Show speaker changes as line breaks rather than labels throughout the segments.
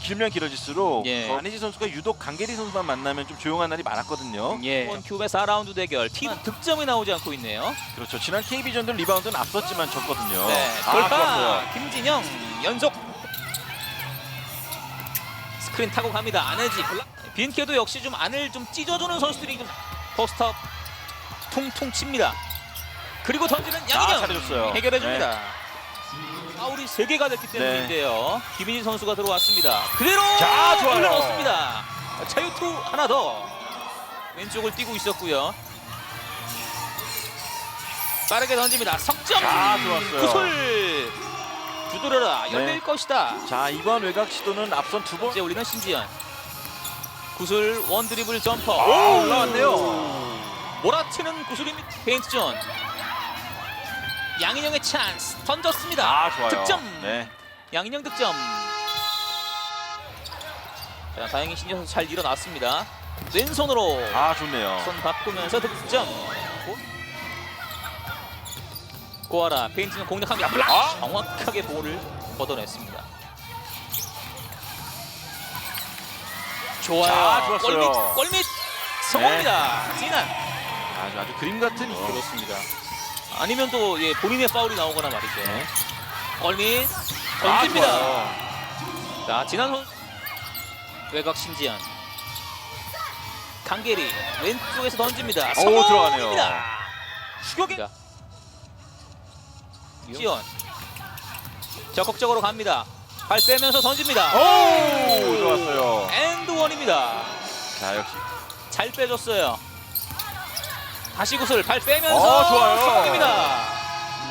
길면 길어질수록
예.
더 안혜지 선수가 유독 강계리 선수만 만나면 좀 조용한 날이 많았거든요.
예. 큐브의 4라운드 대결 팀 득점이 나오지 않고 있네요.
그렇죠. 지난 KB전도 리바운드는 앞섰지만 졌거든요.
네.
아,
돌파
좋았어요.
김진영 연속 스크린 타고 갑니다. 안혜지. 빈케도 역시 좀 안을 좀 찢어주는 선수들이 좀 포스트업 퉁퉁 칩니다. 그리고 던지는
아,
양인영
잘해줬어요.
해결해 줍니다. 파울이 3개가 됐기 때문인데요. 김민희 선수가 들어왔습니다. 그대로
자, 좋아요.
올려놓습니다. 차유투 하나 더. 왼쪽을 뛰고 있었고요. 빠르게 던집니다. 석점.
자, 좋았어요.
구슬. 두드려라. 열릴
네.
것이다.
자 이번 외곽 시도는 앞선 두 번.
이제 우리는 신지현. 구슬 원 드리블 점퍼.
아, 올라왔네요.
몰아치는 구슬입니다. 페인트존. 양인영의 찬스 던졌습니다.
아 좋아요.
득점.
네.
양인영 득점. 자, 다행히 신지현 선수 잘 일어났습니다. 왼손으로
아 좋네요.
손 바꾸면서 득점. 고- 고아라 페인트는 공략합니다. 블락!
아.
정확하게 볼을 걷어냈습니다. 좋아요.
자, 좋았어요.
골밑, 골밑 성공입니다. 진한.
아주 아주 그림 같은 이
그렇습니다. 아니면 또 예, 본인의 파울이 나오거나 말이죠.
네. 아,
던집니다.
좋아요.
자, 지난 선 외곽 신지현. 강계리 왼쪽에서 던집니다.
오, 들어가네요.
추격이 지원 적극적으로 갑니다. 발 빼면서 던집니다.
오 좋았어요.
엔드 원입니다.
자 역시
잘 빼줬어요. 다시 구슬 발 빼면서
어, 좋아요.
성공입니다.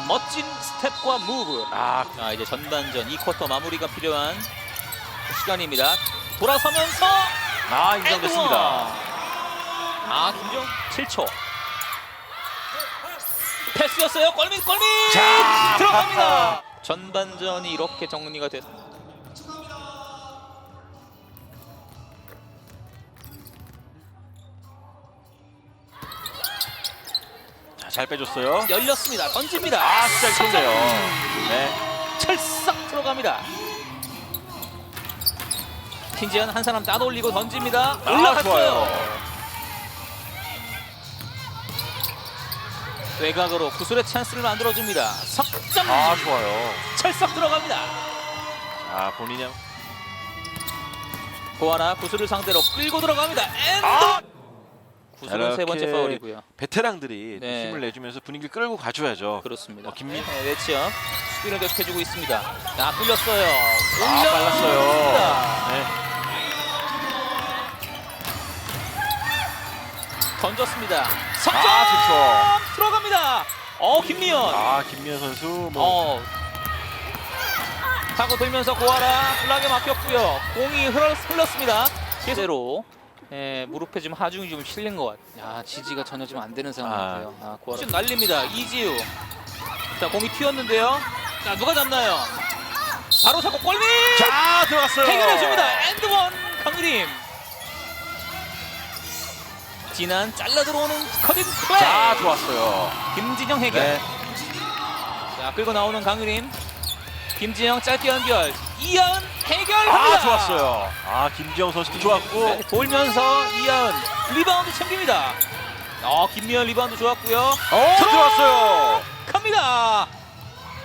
멋진 스텝과 무브.
아
자 이제 전반전 2쿼터 마무리가 필요한 시간입니다. 돌아서면서
아, 인정됐습니다.
아 김정 7초. 패스였어요. 골밑 골밑
자,
들어갑니다. 전반전이 이렇게 정리가 됐.
자, 잘 빼줬어요.
열렸습니다. 던집니다.
아 진짜 좋네요. 네.
철썩 들어갑니다. 킨지현 한 사람 따돌리고 던집니다.
아,
올라갔어요.
좋아요.
외곽으로 구슬의 찬스를 만들어줍니다. 석점
아 좋아요.
철썩 들어갑니다.
자 본인이
고하나 구슬을 상대로 끌고 들어갑니다. 엔드
아!
구슬은 세 번째 파울이고요.
베테랑들이 또
네.
힘을 내주면서 분위기를 끌고 가줘야죠.
그렇습니다.
어, 김민-
네, 외치어 수비를 계속해주고 있습니다. 아 뚫렸어요.
아
올려-
빨랐어요. 네.
던졌습니다. 석점
아
들어갑니다. 어 김미연.
아 김미연 선수 뭐
어. 타고 돌면서 고아라 블락에 막혔고요. 공이 흘렀, 흘렀습니다. 제대로 예, 무릎에 좀 하중이 좀 실린 것 같아요. 야 지지가 전혀 좀안 되는 상황인데요. 아, 고아라 슛 날립니다. 이지우. 자 공이 튀었는데요. 자 누가 잡나요? 바로 잡고 골밑
자 들어갔어요.
해결해 줍니다. 엔드원 강림. 진한 잘라 들어오는 커딩 플레이.
자 좋았어요.
김진영 해결.
네.
자 끌고 나오는 강유림 김진영 짧게 연결 이하은 해결합니다
아 좋았어요. 아 김지영 선수도 좋았고.
네, 돌면서 이하은 리바운드 챙깁니다 어 김미연 리바운드 좋았고요
어 들어왔어요.
갑니다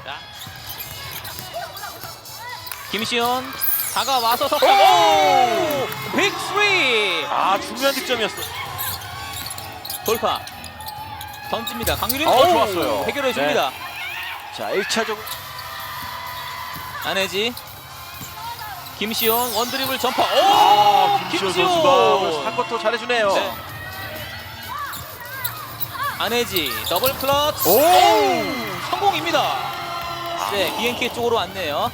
자. 김시현 다가와서 석점
오!
빅3
아 중요한 득점이었어.
돌파 던집니다 강유림
어,
오!
좋았어요.
해결해 줍니다
자 1차적
안혜지 김시현 원드리블 점퍼
오아 김지호 선수가 오늘 사쿼터 잘해주네요.
네. 안혜지 더블 클러치
오!
성공입니다. 네 BNK 쪽으로 왔네요.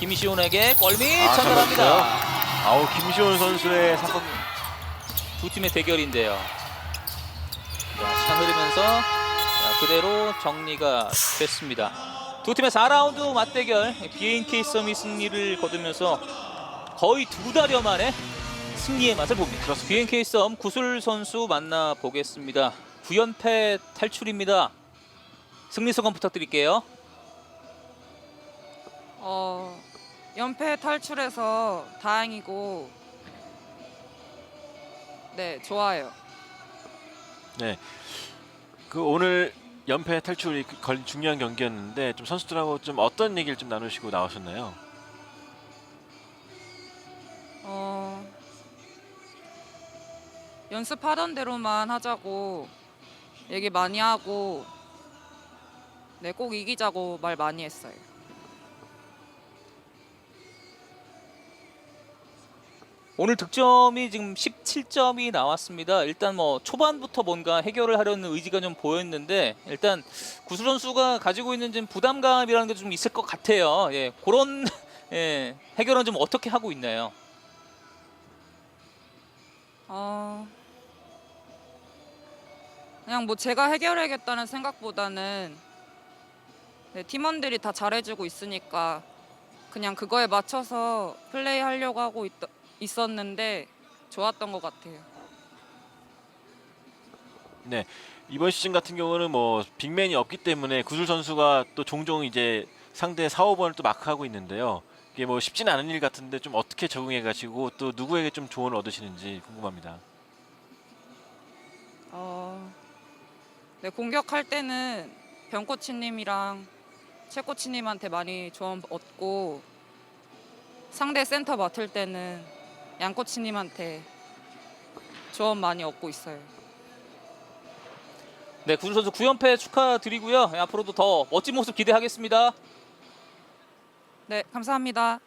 김시훈에게 골밑
아,
전달합니다.
잘했어요. 아우 김시훈 선수의 사건.
두 팀의 대결인데요. 자, 시간 흐르면서 자, 그대로 정리가 됐습니다. 두 팀의 4라운드 맞대결 BNK 썸이 승리를 거두면서 거의 두 달여 만에 승리의 맛을 봅니다.
그렇습니다.
BNK 썸 구슬 선수 만나 보겠습니다. 9연패 탈출입니다. 승리 소감 부탁드릴게요.
어, 연패 탈출해서 다행이고 네 좋아요.
그 오늘 연패 탈출이 그걸 중요한 경기였는데 좀 선수들하고 좀 어떤 얘기를 좀 나누시고 나오셨나요?
어 연습하던 대로만 하자고 얘기 많이 하고 네 꼭 이기자고 말 많이 했어요.
오늘 득점이 지금 17점이 나왔습니다. 일단 뭐 초반부터 뭔가 해결을 하려는 의지가 좀 보였는데 일단 구수 선수가 가지고 있는 좀 부담감이라는 게 좀 있을 것 같아요. 예, 그런 예, 해결은 좀 어떻게 하고 있나요?
어 그냥 뭐 제가 해결해야겠다는 생각보다는 네, 팀원들이 다 잘해주고 있으니까 그냥 그거에 맞춰서 플레이 하려고 하고 있, 있었는데 좋았던 것 같아요.
이번 시즌 같은 경우는 뭐 빅맨이 없기 때문에 구슬 선수가 또 종종 이제 상대 4, 5번을 또 마크하고 있는데요. 이게 뭐 쉽진 않은 일 같은데 좀 어떻게 적응해 가시고 또 누구에게 좀 조언을 얻으시는지 궁금합니다.
어, 네, 공격할 때는 병 코치님이랑 최 코치님한테 많이 조언 얻고 상대 센터 맡을 때는 양 코치님한테 조언 많이 얻고 있어요.
네, 구수 선수 9연패 축하드리고요. 예, 앞으로도 더 멋진 모습 기대하겠습니다.
네, 감사합니다.